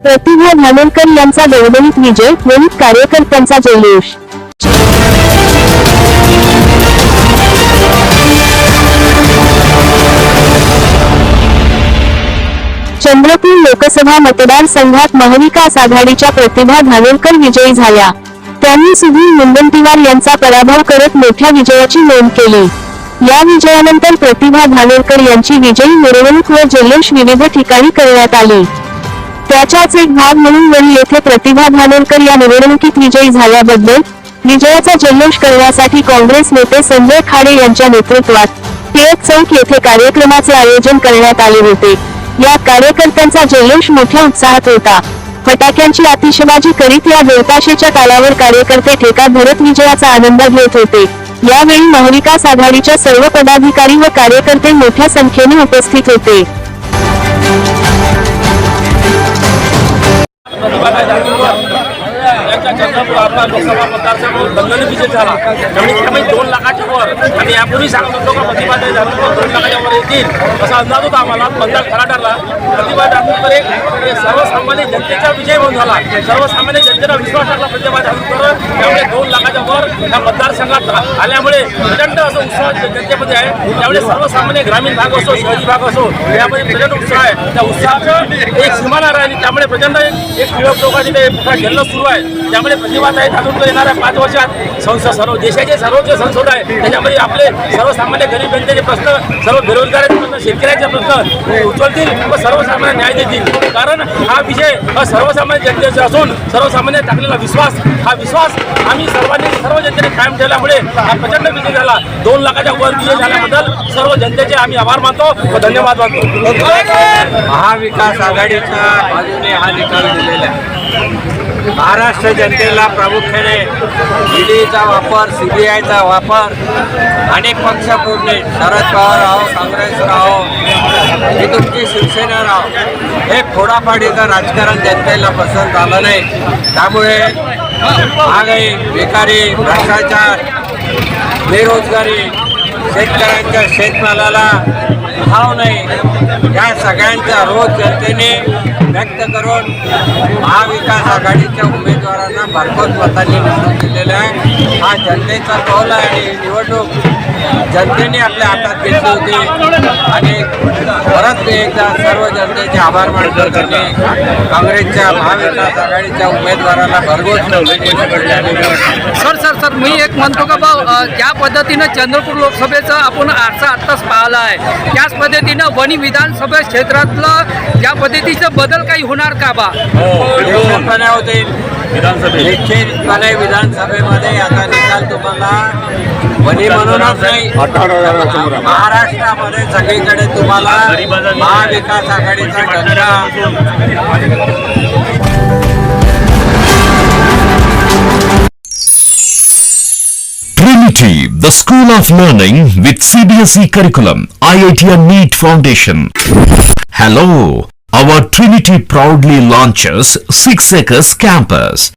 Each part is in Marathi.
प्रतिभा धानोरकर यांचा दणदणीत विजय गणित कार्यकर्त्यांचा जल्लोष. चंद्रपूर लोकसभा मतदारसंघात महाविकास आघाडीच्या प्रतिभा धानोरकर विजयी झाल्या. त्यांनी सुधीर मुनगंटीवार यांचा पराभव करत मोठ्या विजयाची नोंद केली. या विजयानंतर प्रतिभा धानोरकर यांची विजयी मिरवणूक व जल्लोष विविध ठिकाणी करण्यात आली. त्याचाच एक भाग म्हणून वणी येथे प्रतिभा धानोरकर या निवडणुकीत विजयी झाल्याबद्दल विजयाचा जल्लोष करण्यासाठी काँग्रेस नेते संजय खाडे यांच्या नेतृत्वात टिळक चौक येथे कार्यक्रमाचे आयोजन करण्यात आले होते. या कार्यकर्त्यांचा जल्लोष मोठ्या उत्साहात होता. फटाक्यांची आतिषबाजी करीत या बेवताशेच्या कालावर कार्यकर्ते ठेका धरत विजयाचा आनंद घेत होते. यावेळी महाविकास आघाडीच्या सर्व पदाधिकारी व कार्यकर्ते मोठ्या संख्येने उपस्थित होते. चंद्रपूर आपला लोकसभा मतदारसंघ दंगली विजय झाला. कमीत कमी दोन लाखाच्या वर. आणि यापूर्वी सांगत होतो का प्रतिभा दोन लाखाच्या वर येतील असा अंदाज होता आम्हाला. मतदार खरा ठरला. प्रतिभा धानोरकर एक म्हणजे सर्वसामान्य जनतेचा विजय म्हणून झाला. सर्वसामान्य जनतेला विश्वास टाकला प्रतिभा त्यामुळे दोन लाखाच्या वर या मतदारसंघात आल्यामुळे प्रचंड असं उत्साह जनतेमध्ये आहे. त्यामुळे सर्वसामान्य ग्रामीण भाग असो शहरी भाग असो यामध्ये प्रचंड उत्साह आहे. त्या उत्साहाचं एक सीमाना राहिली त्यामुळे प्रचंड एक एक टिळक लोकांनी ते मोठा सुरू आहे. त्यामुळे प्रतिभाताई धानोरकर येणाऱ्या पाच वर्षात. संसद सर्व देशाचे सर्वोच्च संसद आहे. त्याच्यामध्ये आपले सर्वसामान्य गरीब जनतेचे प्रश्न सर्व बेरोजगाराचे प्रश्न शेतकऱ्यांचे प्रश्न उचलतील व सर्वसामान्य न्याय देतील. कारण हा विजय हा सर्वसामान्य जनतेचा असून सर्वसामान्य टाकलेला विश्वास हा विश्वास आम्ही सर्वांनी सर्व जनतेने कायम ठेवल्यामुळे हा प्रचंड विजय झाला. दोन लाखाच्या वर विजय झाल्याबद्दल सर्व जनतेचे आम्ही आभार मानतो व धन्यवाद मानतो. महाविकास आघाडीच्या बाजूने हा निकाल दिलेला आहे. महाराष्ट्र जनतेला प्रामुख्याने ईडीचा वापर सी बी आयचा वापर अनेक पक्ष फोडणे शरद पवार राहो काँग्रेस राहो ही तुमची शिवसेना राव हे फोडाफाडीचं राजकारण जनतेला पसंत आलं नाही. त्यामुळे महागाई बेकारी भ्रष्टाचार बेरोजगारी शेतकऱ्यांच्या शेतमालाला भाव नाही या सगळ्यांचा रोज जनतेने व्यक्त करून महाविकास आघाडीच्या उमेदवारांना भरपूर मतांनी निवडून दिलेला आहे. हा जनतेचा कौल आहे आणि निवडणूक जनतेने आपल्या हातात घेतली होती. आणि परत एकदा सर्व जनतेचे आभार मानतो त्यांनी काँग्रेसच्या महाविकास आघाडीच्या उमेदवाराला भरघोस सर सर सर मी एक म्हणतो का भाऊ ज्या पद्धतीनं चंद्रपूर लोकसभेचं आपण आरसा आत्ताच पाहिला आहे त्याच पद्धतीनं वणी विधानसभा क्षेत्रातलं ज्या पद्धतीचं बदल काही होणार का बा? निश्चितपणे होतील निश्चितपणे विधानसभेमध्ये याचा निकाल तुम्हाला वनी म्हणूनच नाही महाराष्ट्रामध्ये सगळीकडे तुम्हाला महाविकास आघाडीचा The School of Learning with CBSE curriculum, IIT and NEET Foundation. Hello, our Trinity proudly launches 6 Acres Campus.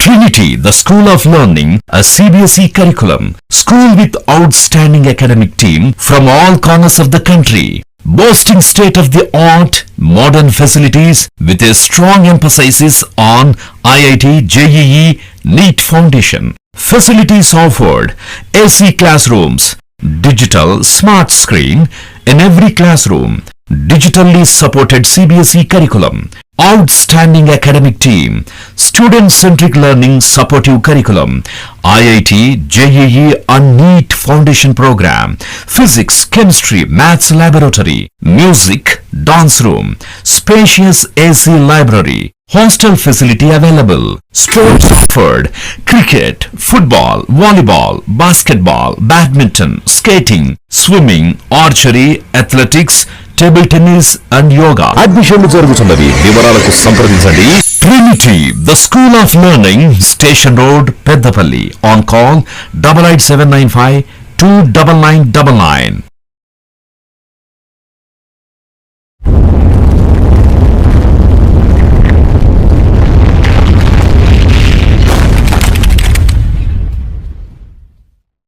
Trinity, the School of Learning, a CBSE curriculum, school with outstanding academic team from all corners of the country, boasting state-of-the-art modern facilities with a strong emphasis on IIT, JEE, NEET Foundation. Facilities offered, AC classrooms, digital smart screen in every classroom, digitally supported CBSE curriculum, outstanding academic team, student-centric learning supportive curriculum, IIT, JEE and NEET Foundation program, physics, chemistry, maths laboratory, music, dance room, spacious AC library, hostel facility available, sports offered, cricket, football, volleyball, basketball, badminton, skating, swimming, archery, athletics, table tennis and yoga. అడ్మిషన్లు జరుగుతున్నవి. వివరాలకు సంప్రదించండి. Trinity the school of learning station road Peddapalli. On call double eight seven nine five two double nine double nine